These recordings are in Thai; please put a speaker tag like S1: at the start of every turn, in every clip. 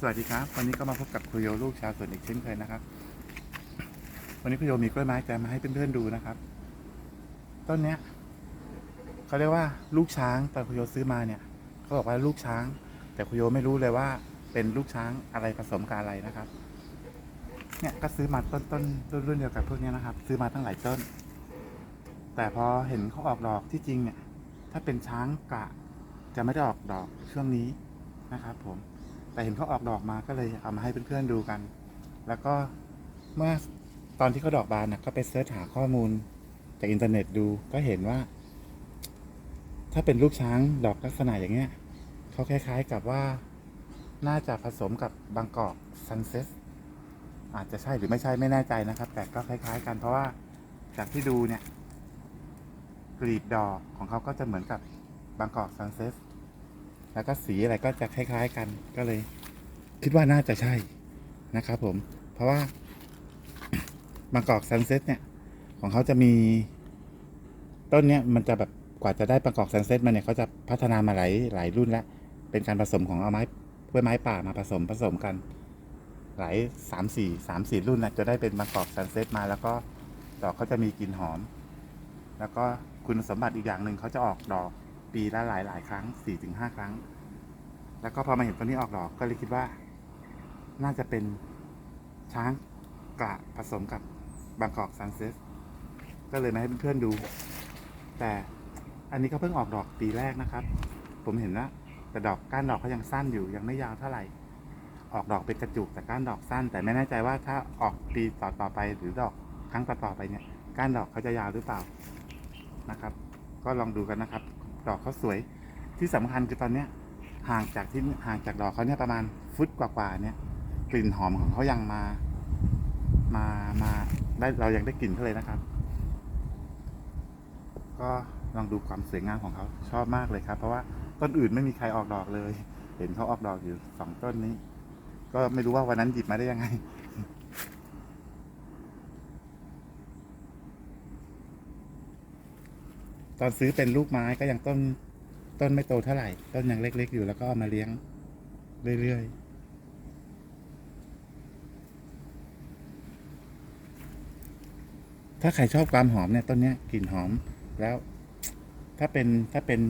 S1: สวัสดีครับ วันนี้ก็มาพบกับครูโยลูกชาวสวนอีกเช่นเคยนะครับ วันนี้ครูโยมีกล้วยไม้แกมาให้เพื่อนๆดูนะครับ ต้นเนี้ยเขาเรียกว่าลูกช้างตอนครูโยซื้อมาเนี่ยเขาบอกว่าลูกช้าง แต่ครูโยไม่รู้เลยว่าเป็นลูกช้างอะไรผสมกับอะไรนะครับ เนี่ยก็ซื้อมาต้นต้นต้นรุ่นเดียวกับพวกนี้นะครับ ซื้อมาตั้งหลายต้น แต่พอเห็นเขาออกดอกที่จริงเนี่ย ถ้าเป็นช้างกะจะไม่ได้ออกดอกช่วงนี้นะครับ ผม แต่เห็นเขาออกดอกมาก็เลยเอามาให้เพื่อนๆดูกัน แล้วก็เมื่อตอนที่เขาดอกบานนะก็ไปเสิร์ชหาข้อมูลจากอินเทอร์เน็ตดูก็เห็นว่า ถ้าเป็นลูกช้างดอกลักษณะอย่างเงี้ยเขาคล้ายๆกับว่าน่าจะผสมกับบางกอกซันเซ็ตอาจจะใช่หรือไม่ใช่ไม่แน่ใจนะครับ แต่ก็คล้ายๆ กันเพราะว่าจากที่ดูเนี่ย กลีบดอกของเขาก็จะเหมือนกับบางกอกซันเซ็ต แล้วก็สีอะไรก็จะคล้าย ๆ กันก็เลย คิดว่าน่าจะใช่นะครับผม เพราะว่าบางกอกซันเซ็ตเนี่ย ของเขาจะมี ต้นเนี้ยมันจะแบบกว่าจะได้บางกอกซันเซ็ตมาเนี่ยเขาจะพัฒนามาหลายหลายรุ่นแล้วเป็นการผสมของเอาไม้กล้วยไม้ป่ามาผสมผสมกัน หลายสามสี่สามสี่รุ่นนะจะได้เป็นบางกอกซันเซ็ตมา แล้วก็ดอกเขาจะมีกลิ่นหอม แล้วก็คุณสมบัติอีกอย่างหนึ่งเขาจะออกดอก ปีละหลายหลายครั้งสี่ถึงห้าครั้ง แล้วก็พอมาเห็นตัวนี้ออกดอกก็เลยคิดว่า น่าจะเป็นช้างกระผสมกับบางกอกซันเซ็ตก็เลยมาให้เพื่อนๆดู แต่อันนี้ก็เพิ่งออกดอกปีแรกนะครับ ผมเห็นว่าแต่ดอกก้านดอกเขายังสั้นอยู่ยังไม่ยาวเท่าไหร่ ออกดอกเป็นกระจุกแต่ก้านดอกสั้น แต่ไม่แน่ใจว่าถ้าออกปีต่อต่อๆไปหรือดอกครั้งต่อๆไปเนี่ยก้านดอกเขาจะยาวหรือเปล่านะครับ ก็ลองดูกันนะครับ ดอกเขาสวย ที่สำคัญคือตอนเนี้ยห่างจากที่ห่างจากดอกเขาเนี่ยประมาณฟุตกว่าๆเนี่ยกลิ่นหอมของเขายังมามามาได้เรายังได้กลิ่นเขาเลยนะครับ ก็ลองดูความสวยงามของเขาชอบมากเลยครับ เพราะว่าต้นอื่นไม่มีใครออกดอกเลย เห็นเขาออกดอกอยู่สองต้นนี้ ก็ไม่รู้ว่าวันนั้นหยิบมาได้ยังไง ตอนซื้อเป็นลูกไม้ก็ยังต้นต้นไม่โตเท่าไหร่ ต้นยังเล็ก ๆ อยู่แล้วก็เอามาเลี้ยงเรื่อยๆถ้าใครชอบความหอมเนี่ยต้นเนี้ยกลิ่นหอมแล้ว ถ้าเป็นถ้าเป็น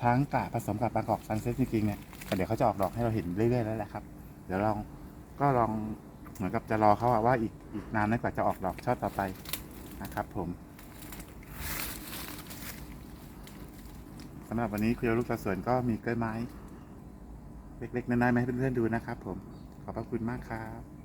S1: ช้างกะผสมกับบางกอกซันเซ็ตจริงๆเนี่ยเดี๋ยวเขาจะออกดอกให้เราเห็นเรื่อยๆแล้วแหละครับ เดี๋ยวลองก็ลองเหมือนกับจะรอเขาอะว่าอีกอีกนานไหมกว่าจะออกดอกช่อต่อไปนะครับผม สำหรับวันนี้คุยกับลูกตาสวนก็มีกล้วยไม้ เล็กๆน้อยๆมาให้เพื่อนๆดูนะครับผม ขอบพระคุณมากครับ